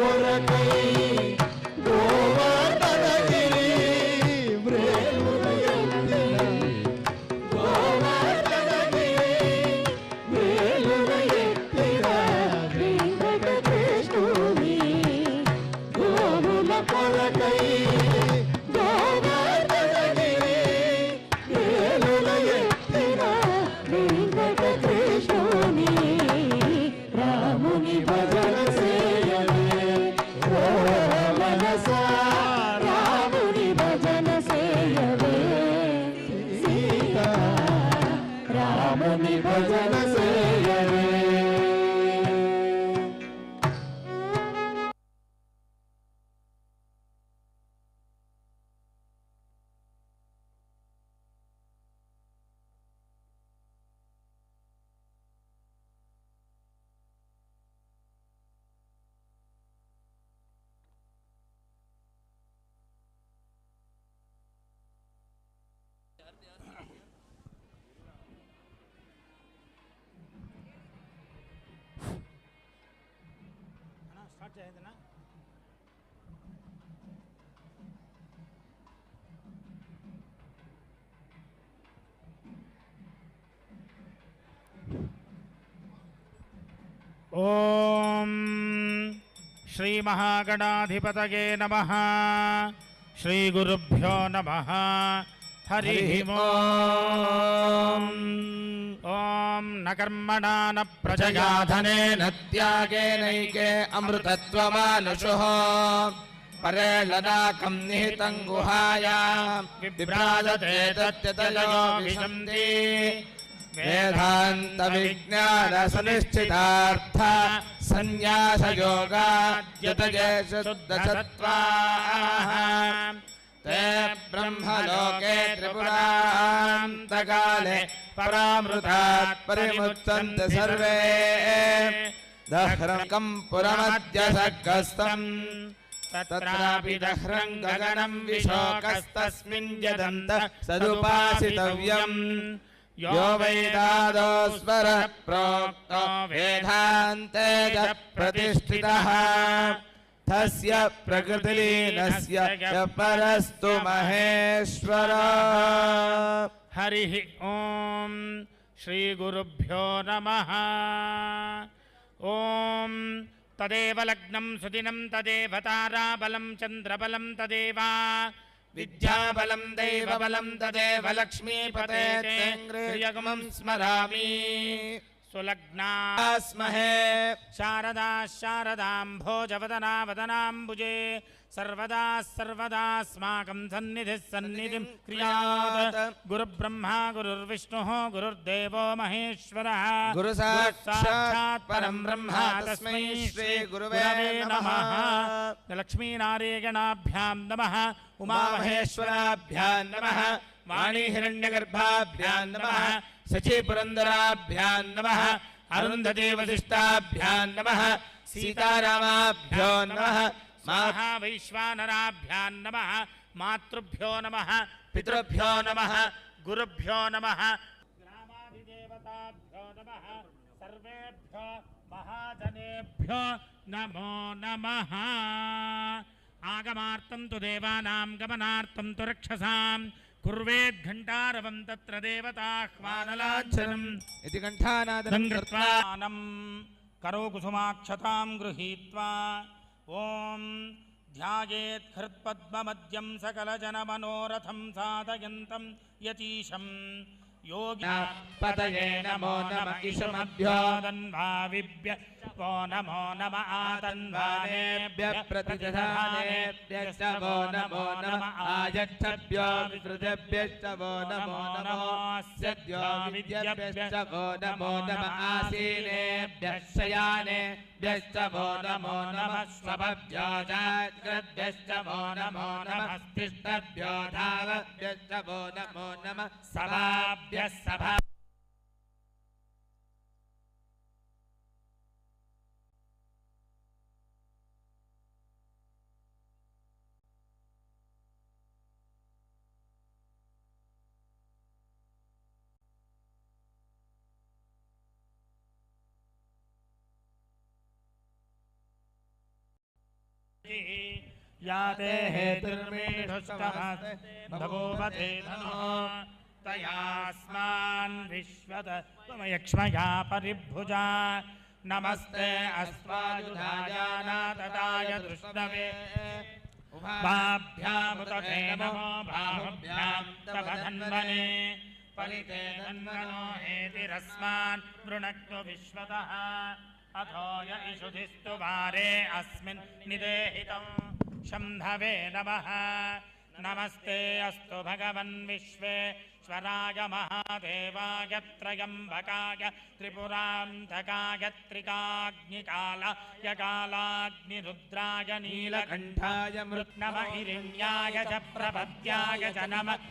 கொரகை ਚਾਹੀਦਾ ਨਾ ॐ श्रीमहागणाधिपतये नमः श्रीगुरुभ्यो नमः हरिः ॐ ओम न कर्मणा न प्रजया धनेन त्यागेनैके अमृतत्वमानुषुः परेलनाकम् निहितम् गुहायाम् विभ्राजते तत्यतयो विशन्ति। वेदान्तविज्ञानसनिश्चितार्थ सन्न्यासयोगाद्यतये शुद्धसत्त्वाः ते ब्रह्मलोके त्रिपुरान्तकाले परामृतात् परिमुच्यन्ते सर्वे। दह्रकं पुरमद्य तत्रापि दह्रं गगनं विशोकस्तस्मिन् सदुपासितव्यम्। यो वेदादो स्वर प्रोक्तो वेदान्ते च प्रतिष्ठितः तस्य प्रकृतिलीनस्य च परस्तु महेश्वरा। नम ॐ श्रीगुरुभ्यो नमः। ॐ तदेव लग्नम सुदिनं तदेव ताराबलं चन्द्रबलं तदेव। विद्याबलं दैवबलं तदेव लक्ष्मीपते स्मरामी। सुलग्ना स्महे शारदा शारदाम्भोजवदना वदनाम्बुजे सर्वदा सर्वदास्माकं सन्निधिः सन्निधिं क्रियात्। गुरुब्रह्मा गुरुर्विष्णुः गुरुर्देवो महेश्वरः। गुरु साक्षात् परं ब्रह्म तस्मै श्री गुरुवे नमः। लक्ष्मीनारायणाभ्यां नमः। उमामहेश्वराभ्यां नमः। वाणीहिरण्यगर्भाभ्यां नमः, सचीपुरन्दराभ्यां नमः अरुन्धदेवसिष्टाभ्यां नमः, सीतारामाभ्यो नमः मा महावैश्वानराभ्यां नमः, मातृभ्यो नमः, पितृभ्यो नमः, गुरुभ्यो नमः, ग्रामादिदेवताभ्यो नमः, सर्वेभ्यो, महाजनेभ्यो नमो नमः। आगमार्थं तु देवानां गमनार्थं तु रक्षसां कुर्वेद्घण्टारवं तत्र देवताह्वानलाञ्छनम् इति कृत्वा कृत्वानं करो कुसुमाक्षतां गृहीत्वा ॐ ध्यायेत् हृत्पद्ममद्यं सकलजनमनोरथं साधयन्तं यतीशं योगी पतये नमो नम इषमभ्यो तन्भाविभ्य वो नमो नम आतन्वानेभ्यः प्रतिदधानेभ्यश्च वो नमो नम आयच्छभ्यो विसृजभ्यश्च वो नमो नमो सद्यो विद्यभ्यश्च वो नमो नम आसीनेभ्यः शयानेभ्यश्च वो नमो नमः स्वभभ्यो जाग्रद्भ्यश्च वो नमो नमः स्तिष्ठभ्यो धावभ्यश्च वो नमो नमः सभाभ्यः सभा या ते हेतुर्मेढुष्टमस्ते भगोपते परिभुजा। नमस्ते अस्मायुधायानातताय दृष्णवे बाभ्यामुदते नमो बाहुभ्यां तव धन्वने। परिते धन्वनो हेतिरस्मान् वृणक्तु विश्वतः। अथो य इषुधिस्तु वारे अस्मिन् निदेहितं शम्भवे नमः नमस्ते अस्तु भगवन् विश्वेश्वराय महादेवाय त्रयम्बकाय त्रिपुरान्तकाय त्रिकाग्निकालाय कालाग्निरुद्राय नीलकण्ठाय मृत्नम हिरण्याय च प्रपद्याय च नमः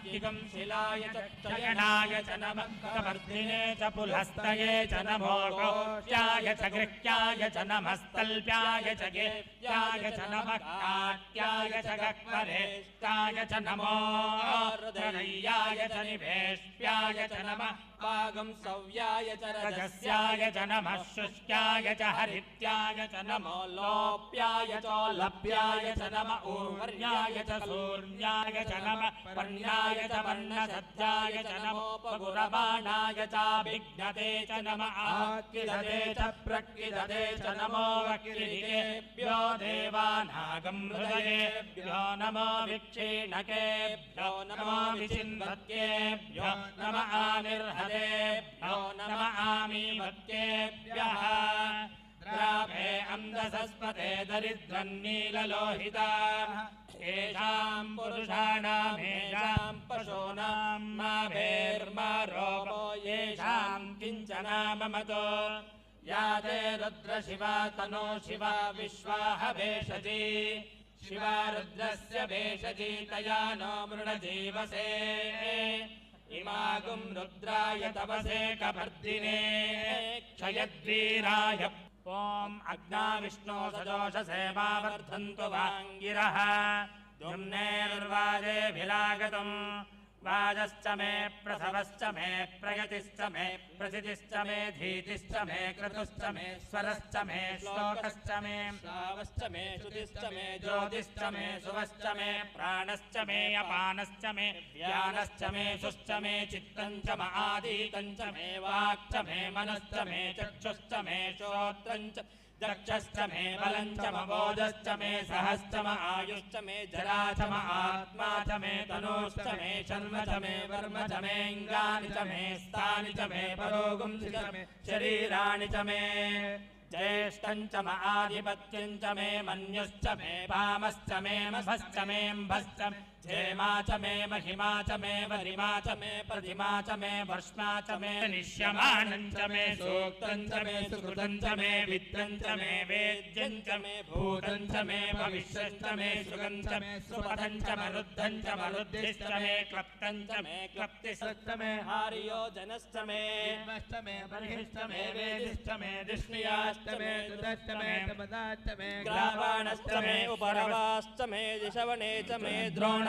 शिलाय च क्षयणाय च नमः कवर्धिने च पुलस्तये च नमो गोष्याय च गृह्याय च नमस्तल्प्याय च गेत्याय च नमः काट्याय च गह्वरेष्टाय च नमो हृदयाय च निवेष्ट्याय च नमः पागं सव्याय च रजस्याय च नमः शुष्क्याय च हरित्याय च नमो लोप्याय च लभ्याय च नम ऊर्वर्याय च सूर्याय च नमः पर्ण्याय च वर्णसद्याय च नमोपगुरबाणाय चाभिघ्नते च नम आकिदते च प्रकिदते च नमो वक्रिकेभ्यो देवानागं हृदयेभ्यो नमो विक्षीणकेभ्यो नमो विचिन्वत्येभ्यो नम नम आमीवत्येभ्यः द्राभे अन्धसस्पते दरिद्रन्नीललोहिता। येषाम् पुरुषाणामेषाम् पशूनाम् माभेर्मारोपो येषाम् किञ्चनाममतो या ते। रुद्रशिवा तनो शिवा विश्वाह भेषजी शिवा रुद्रस्य भेषजी तया नो मृणजीवसे इमागुं रुद्राय तपसे कपर्दिने। क्षयद्वीराय। ओम अग्ना विष्णु सजोष सेवा वर्धन्तु वाङ्गिरः। द्युम्नेर्वाजेभिरागतम् वाजश्च मे प्रसवश्च मे प्रगतिश्च मे प्रसिद्धिश्च मे धीतिश्च मे क्रतुश्च मे स्वरश्च मे श्लोकश्च मे श्रावश्च मे श्रुतिश्च मे ज्योतिश्च मे सुवश्च मे प्राणश्च मे अपानश्च मे व्यानश्च मे सुश्च मे चित्तं च म च मे वाक् च मे मनश्च मे चक्षुश्च मे श्रोत्रं च दक्षश्च मे बलं च मवोजश्च मे सहश्च म आयुश्च मे जरा च म आत्मा च मे तनूश्च मे शर्म च च मे स्थानि च मे परोगुंसि मे आधिपत्यम् च मे मन्युश्च मे पामश्च मे मभश्च मेऽम्भश्च मे क्षेमा च मे महिमा च मे वरिमा च मे प्रतिमा च मे वर्ष्मा च मे निश्यमानम् च मे च मे सुकृतम् च मे च मे वेद्यम् च मे भूतम् च मे भविष्यश्च मे सुगम् च मे सुपथम् च मरुद्धम् च मरुद्धिश्च मे क्लप्तम् च मे क्लप्तिश्च मे मे मे बर्हिश्च मे वेदिश्च मे दिष्णियाश्च मे दुदश्च मे तपदाश्च मे ग्रावाणश्च मे उपरवाश्च मे दिशवने च मे द्रोणकलशश्च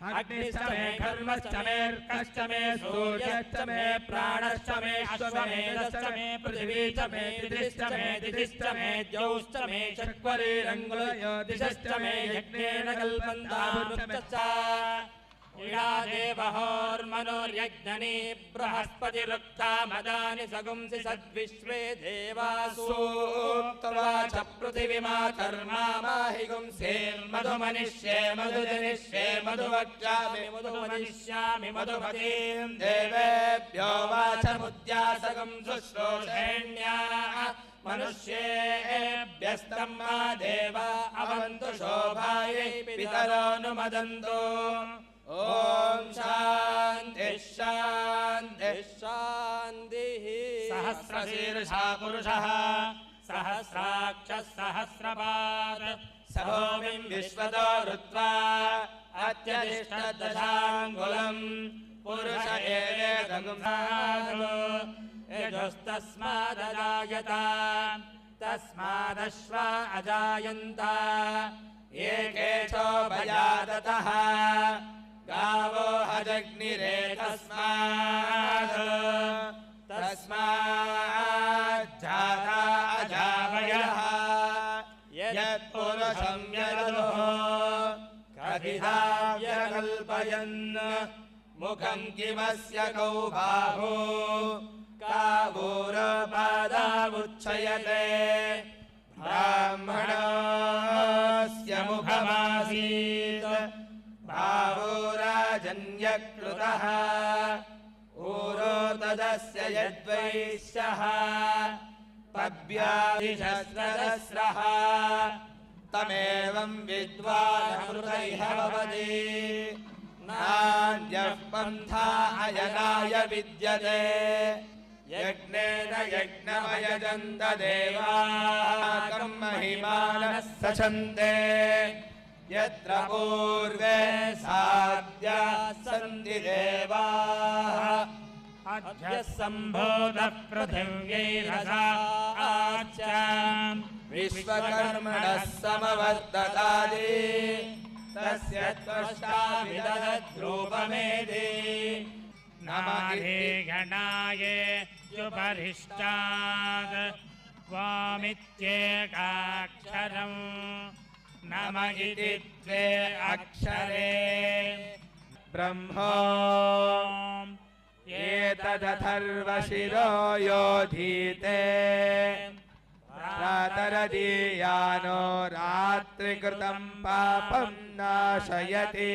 अग्निश्च मे कर्मश्च मेऽर्कश्च मे सूर्यश्च मे प्राणश्च मे अश्वमेधश्च मे पृथिवी च मे तिथिश्च मे दिधिश्च मे द्यौश्च मे चक्वरीरङ्गुलयो दिशश्च मे यज्ञेन कल्पन्तावृक्षश्च इडा देवहोर्मनोर्यज्ञनी बृहस्पतिरुक्ता मदानि सगुंसि सद्विश्वे देवासूक्तवाच पृथिविमा कर्मा माहि गुंसेर्मधुमनिष्ये मधुजनिष्ये मधुवक्ष्यामि मधुमनिष्यामि मधुपतीम् देवेभ्यो वाचमुद्यासगं शुश्रूषेण्या मनुष्येभ्यस्तम् मा देव अवन्तु शोभायै पितरोऽनुमदन्तु ॐ शान्तिः शान्तिः शान्तिः। सहस्रशीर्षा पुरुषः सहस्राक्षः सहस्रपाद सहोमिम् विश्वतो ऋत्वा अत्यधिष्ठदशाङ्गुलम्। पुरुष एवेदगुंसादो यजोस्तस्मादजायत तस्मादश्वा अजायन्त। एकेशो भयादतः गावो हजग्निरे तस्मात्। तस्माज्जाता अजावयः। यत्पुरुषं यदनुः। कथिताव्यकल्पयन् मुखं किमस्य कौ बाहु कावूरपादावुच्छयते ब्राह्मणस्य मुखमासीत्। बाहुराजन्यकृतः ऊरो तदस्य यद्वैश्यः पद्भ्यादिशस्रदस्रः तमेवं विद्वानमृतैः भवति। नान्यः पन्था अयनाय विद्यते। यज्ञेन यज्ञमयजन्त महिमानः सचन्ते यत्र पूर्वे साध्या सन्ति देवाः। अद्य सम्भोधः पृथिव्यैरसा आच्चाम् विश्वकर्मणः समवर्ततादि। तस्य त्वष्टा विदधद्रूपमेधि नमाधे गणाय युपरिष्टात् त्वामित्येकाक्षरम्। नम इति द्वे अक्षरे। ब्रह्मो एतदथर्वशिरो योधीते प्रातरदीयानो रात्रिकृतं पापं नाशयति।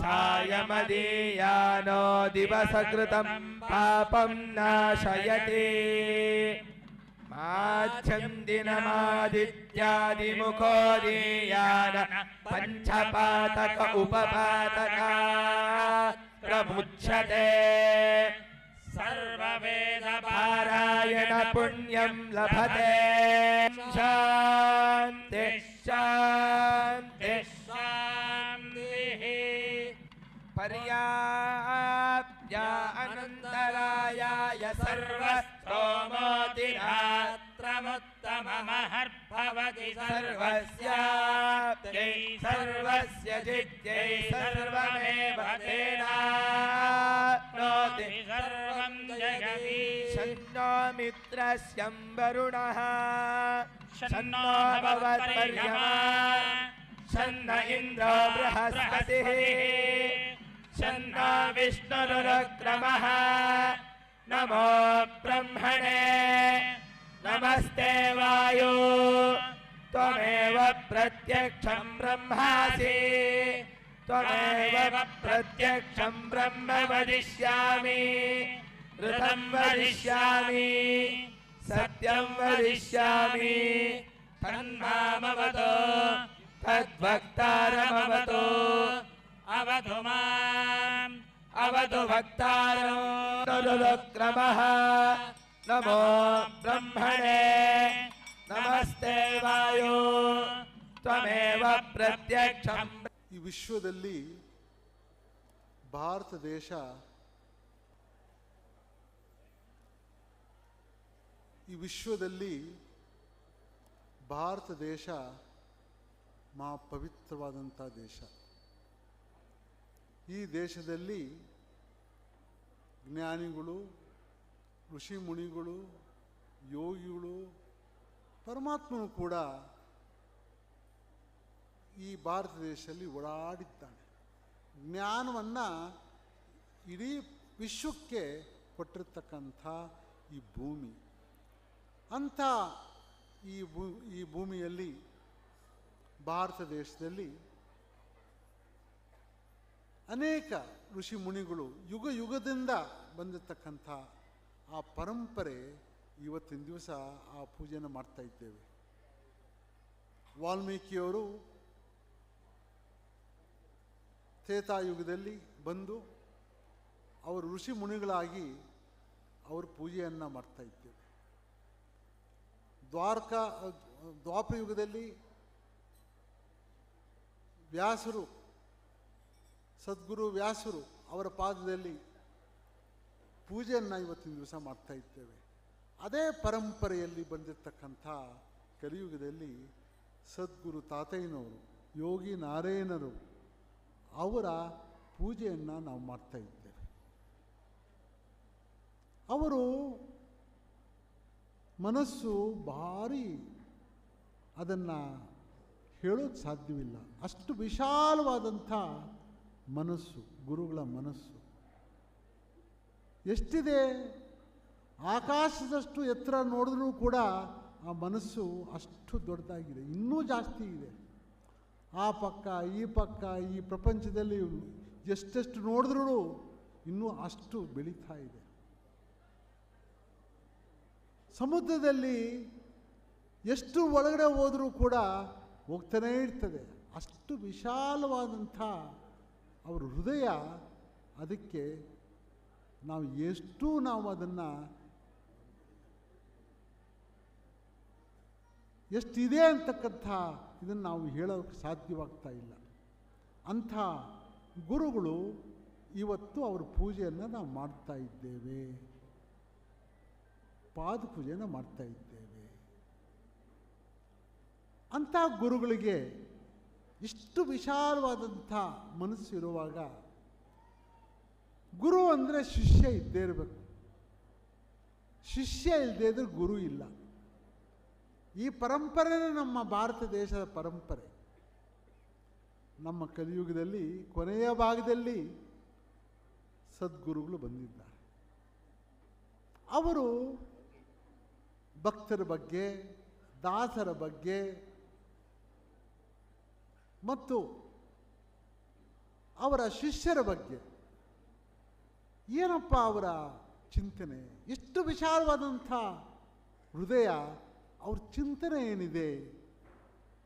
सायमदीयानो दिवसकृतं पापं नाशयति। माच्छन्दिनमादित्यादिमुखो दीयान पञ्चपातक उपपातका प्रमुच्यते। सर्ववेदपारायण पारायण पुण्यं लभते। शान्ति शान्ति। शान्तिः। पर्याप्या अनन्तरायाय सर्वस्तोमोतिरात्रमुत्तममहर्भवति सर्वस्याप्त्यै सर्वस्य जित्यै सर्वमेव तेनाप्नोति सर्वं जगति। शन्नो मित्रस्यं वरुणः शन्नो भवत्पर्यमा। शन्न इन्द्रो बृहस्पतिः। शन्नो विष्णुरुक्रमः नमो ब्रह्मणे। नमस्ते वायु। त्वमेव प्रत्यक्षं ब्रह्मासि। त्वमेव प्रत्यक्षं ब्रह्म वदिष्यामि। ऋतं वदिष्यामि। सत्यं वदिष्यामि। तन्मामवतु। तद्वक्तारमवतु। अवधु अवतु भक्तारक्रमः नमो ब्रह्मणे नमस्ते वायु त्वमेव प्रत्यक्षं ಈ ವಿಶ್ವದಲ್ಲಿ ಭಾರತ ದೇಶ ಈ ವಿಶ್ವದಲ್ಲಿ ಭಾರತ ದೇಶ ಮಹಾ ಪವಿತ್ರವಾದಂಥ ದೇಶ ಈ ದೇಶದಲ್ಲಿ ಜ್ಞಾನಿಗಳು, ಋಷಿ ಮುನಿಗಳು, ಯೋಗಿಗಳು, ಪರಮಾತ್ಮನು ಕೂಡ ಈ ಭಾರತ ದೇಶದಲ್ಲಿ ಓಡಾಡಿದ್ದಾನೆ. ಜ್ಞಾನವನ್ನು ಇಡೀ ವಿಶ್ವಕ್ಕೆ ಕೊಟ್ಟಿರ್ತಕ್ಕಂಥ ಈ ಭೂಮಿ. ಅಂಥ ಈ ಭೂ, ಈ ಭೂಮಿಯಲ್ಲಿ ಭಾರತ ದೇಶದಲ್ಲಿ ಅನೇಕ ಋಷಿ ಮುನಿಗಳು ಯುಗ ಯುಗದಿಂದ ಬಂದಿರತಕ್ಕಂಥ ಆ ಪರಂಪರೆ ಇವತ್ತಿನ ದಿವಸ ಆ ಪೂಜೆಯನ್ನು ಮಾಡ್ತಾ ಇದ್ದೇವೆ. ವಾಲ್ಮೀಕಿಯವರು ತ್ರೇತಾಯುಗದಲ್ಲಿ ಬಂದು ಅವರು ಋಷಿ ಮುನಿಗಳಾಗಿ ಅವರು ಪೂಜೆಯನ್ನು ಮಾಡ್ತಾ ಇದ್ದೇವೆ. ದ್ವಾರಕಾ ಯುಗದಲ್ಲಿ ವ್ಯಾಸರು ಸದ್ಗುರು ವ್ಯಾಸರು ಅವರ ಪಾದದಲ್ಲಿ ಪೂಜೆಯನ್ನು ಇವತ್ತಿನ ದಿವಸ ಮಾಡ್ತಾ ಇದ್ದೇವೆ. ಅದೇ ಪರಂಪರೆಯಲ್ಲಿ ಬಂದಿರತಕ್ಕಂಥ ಕಲಿಯುಗದಲ್ಲಿ ಸದ್ಗುರು ತಾತಯ್ಯನವರು, ಯೋಗಿ ನಾರಾಯಣರು ಅವರ ಪೂಜೆಯನ್ನು ನಾವು ಮಾಡ್ತಾ ಇದ್ದೇವೆ. ಅವರು ಮನಸ್ಸು ಭಾರಿ ಅದನ್ನು ಹೇಳೋದು ಸಾಧ್ಯವಿಲ್ಲ. ಅಷ್ಟು ವಿಶಾಲವಾದಂಥ ಮನಸ್ಸು, ಗುರುಗಳ ಮನಸ್ಸು. ಎಷ್ಟಿದೆ? ಆಕಾಶದಷ್ಟು ಎತ್ತರ ನೋಡಿದ್ರೂ ಕೂಡ ಆ ಮನಸ್ಸು ಅಷ್ಟು ದೊಡ್ಡದಾಗಿದೆ. ಇನ್ನೂ ಜಾಸ್ತಿ ಇದೆ. ಆ ಪಕ್ಕ, ಈ ಪಕ್ಕ, ಈ ಪ್ರಪಂಚದಲ್ಲಿ ಎಷ್ಟೆಷ್ಟು ನೋಡಿದ್ರೂ ಇನ್ನೂ ಅಷ್ಟು ಬೆಳೀತಾ ಇದೆ. ಸಮುದ್ರದಲ್ಲಿ ಎಷ್ಟು ಒಳಗಡೆ ಹೋದರೂ ಕೂಡ ಹೋಗ್ತಾನೇ ಇರ್ತದೆ. ಅಷ್ಟು ವಿಶಾಲವಾದಂಥ ಅವ್ರ ಹೃದಯ ಅದಕ್ಕೆ ನಾವು ಎಷ್ಟು ನಾವು ಅದನ್ನು ಎಷ್ಟಿದೆ ಅಂತಕ್ಕಂಥ ಇದನ್ನು ನಾವು ಹೇಳೋಕ್ಕೆ ಸಾಧ್ಯವಾಗ್ತಾ ಇಲ್ಲ. ಅಂಥ ಗುರುಗಳು ಇವತ್ತು ಅವ್ರ ಪೂಜೆಯನ್ನು ನಾವು ಮಾಡ್ತಾ ಇದ್ದೇವೆ. ಪಾದ ಪೂಜೆಯನ್ನು ಮಾಡ್ತಾ ಇದ್ದೇವೆ. ಅಂಥ ಗುರುಗಳಿಗೆ ಇಷ್ಟು ವಿಶಾಲವಾದಂಥ ಮನಸ್ಸು ಇರುವಾಗ ಗುರು ಅಂದರೆ ಶಿಷ್ಯ ಇದ್ದೇ ಇರಬೇಕು. ಶಿಷ್ಯ ಇಲ್ಲದೇ ಇದ್ರೆ ಗುರು ಇಲ್ಲ. ಈ ಪರಂಪರೆನೇ ನಮ್ಮ ಭಾರತ ದೇಶದ ಪರಂಪರೆ. ನಮ್ಮ ಕಲಿಯುಗದಲ್ಲಿ, ಕೊನೆಯ ಭಾಗದಲ್ಲಿ ಸದ್ಗುರುಗಳು ಬಂದಿದ್ದಾರೆ. ಅವರು ಭಕ್ತರ ಬಗ್ಗೆ, ದಾಸರ ಬಗ್ಗೆ ಮತ್ತು ಅವರ ಶಿಷ್ಯರ ಬಗ್ಗೆ ಏನಪ್ಪ ಅವರ ಚಿಂತನೆ? ಎಷ್ಟು ವಿಶಾಲವಾದಂಥ ಹೃದಯ, ಅವ್ರ ಚಿಂತನೆ ಏನಿದೆ?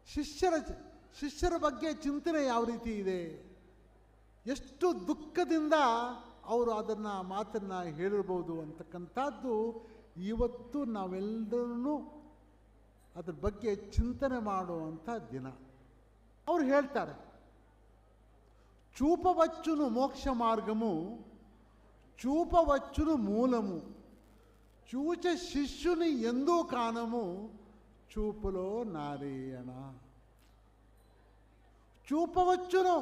ಶಿಷ್ಯರ ಶಿಷ್ಯರ ಬಗ್ಗೆ ಚಿಂತನೆ ಯಾವ ರೀತಿ ಇದೆ? ಎಷ್ಟು ದುಃಖದಿಂದ ಅವರು ಅದನ್ನು ಮಾತನ್ನು ಹೇಳಿರ್ಬೋದು ಅಂತಕ್ಕಂಥದ್ದು ಇವತ್ತು ನಾವೆಲ್ಲರೂ ಅದ್ರ ಬಗ್ಗೆ ಚಿಂತನೆ ಮಾಡುವಂಥ ದಿನ. ಅವ್ರು ಹೇಳ್ತಾರೆ చూపవచ్చును మోక్ష మార్గము చూపవచ్చును మూలము చూచ శిష్యుని ఎందు కానము చూపులో నారాయణ చూపవచ్చును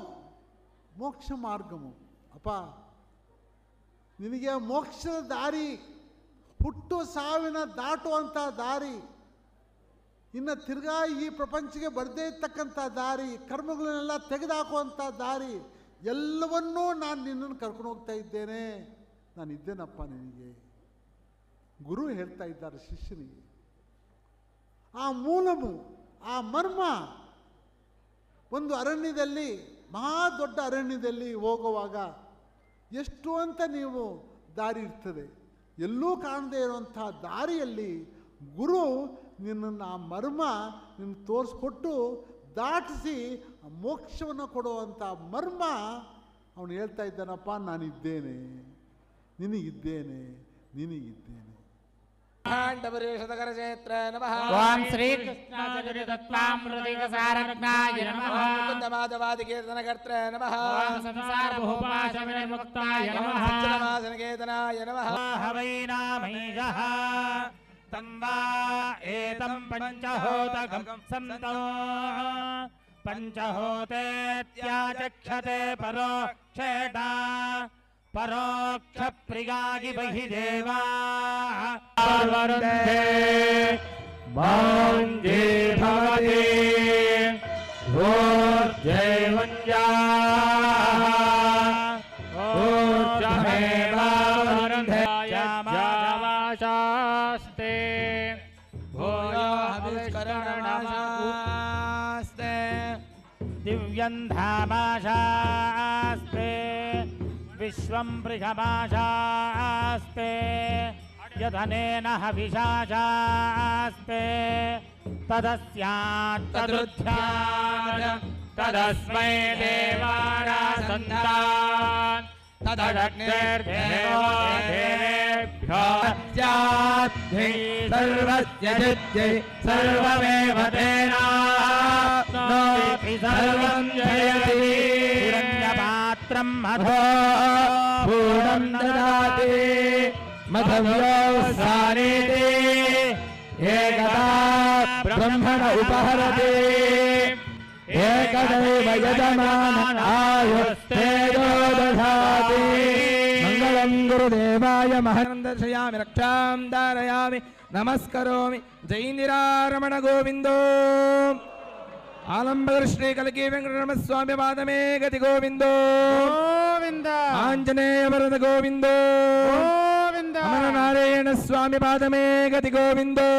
ಮೋಕ್ಷ ಮಾರ್ಗಮು ಅಪ್ಪ ನಿನಗೆ ಮೋಕ್ಷದ ದಾರಿ ಹುಟ್ಟು ಸಾವಿನ ದಾಟುವಂಥ ದಾರಿ ಇನ್ನು ತಿರ್ಗಾ ಈ ಪ್ರಪಂಚಕ್ಕೆ ಬರದೇ ಇರ್ತಕ್ಕಂಥ ದಾರಿ, ಕರ್ಮಗಳನ್ನೆಲ್ಲ ತೆಗೆದುಹಾಕುವಂಥ ದಾರಿ, ಎಲ್ಲವನ್ನೂ ನಾನು ನಿನ್ನನ್ನು ಕರ್ಕೊಂಡು ಹೋಗ್ತಾ ಇದ್ದೇನೆ. ನಾನು ಇದ್ದೇನಪ್ಪ ನಿನಗೆ? ಗುರು ಹೇಳ್ತಾ ಇದ್ದಾರೆ ಶಿಷ್ಯನಿಗೆ. ಆ ಮೂಲಮು ಆ ಮರ್ಮ ಒಂದು ಅರಣ್ಯದಲ್ಲಿ, ಮಹಾ ದೊಡ್ಡ ಅರಣ್ಯದಲ್ಲಿ ಹೋಗುವಾಗ ಎಷ್ಟು ಅಂತ ನೀವು ದಾರಿ ಇರ್ತದೆ. ಎಲ್ಲೂ ಕಾಣದೇ ಇರುವಂಥ ದಾರಿಯಲ್ಲಿ ಗುರು ನಿನ್ನನ್ನು ಆ ಮರ್ಮ ನಿನ್ನ ತೋರಿಸ್ಕೊಟ್ಟು ದಾಟಿಸಿ ಆ ಮೋಕ್ಷವನ್ನು ಕೊಡುವಂಥ ಮರ್ಮ ಅವನು ಹೇಳ್ತಾ ಇದ್ದಾನಪ್ಪ ನಾನಿದ್ದೇನೆ ನಿನಗಿದ್ದೇನೆ ನಿನಗಿದ್ದೇನೆ. ಓಂ ಶ್ರೀಕೃಷ್ಣಾಚಾರ್ಯತತ್ವಾಮೃತಿಕಸಾರಜ್ಞಾಯ ನಮಃ. ಮುಕುಂದಮಾಧವಾದಿಕೀರ್ತನಕರ್ತ್ರ ನಮಃ ಓಂ ಸಂಸಾರಭೂಪಾಶವಿರ್ಮುಕ್ತಾಯ ನಮಃ ನಮಃ ಹವೈನಾಮೈಷಃ तं वा एतं पञ्चहोतकं सन्तो। पञ्चहोतेत्याचक्षते परोक्षेटा परोक्षप्रियागि बहि देवा। भवति। विश्वं बृहमाशास्ते यदनेन हविषाशास्ते तदस्यात्तदुध्यान तदस्मै तदग्निर्देवो सर्वस्य सर्वमेव सर्वं हिरण्यपात्रं मधो पूर्णं ददाति मधव्यो सारेति एकदा ब्रह्मण उपहरति एकदैव यजमान आयुस्तेजो दधाति मङ्गलं गुरुदेवाय महनं दर्शयामि रक्षां धारयामि नमस्करोमि जैन्दिरारमण ఆలంబగర్ శ్రీ కలికి వెంకటరమణ స్వామి పాదమే గతి గోవిందో. గోవింద. ఆంజనేయ వరద గోవిందో. గోవింద. నారాయణ స్వామి పాదమే గతి గోవిందో.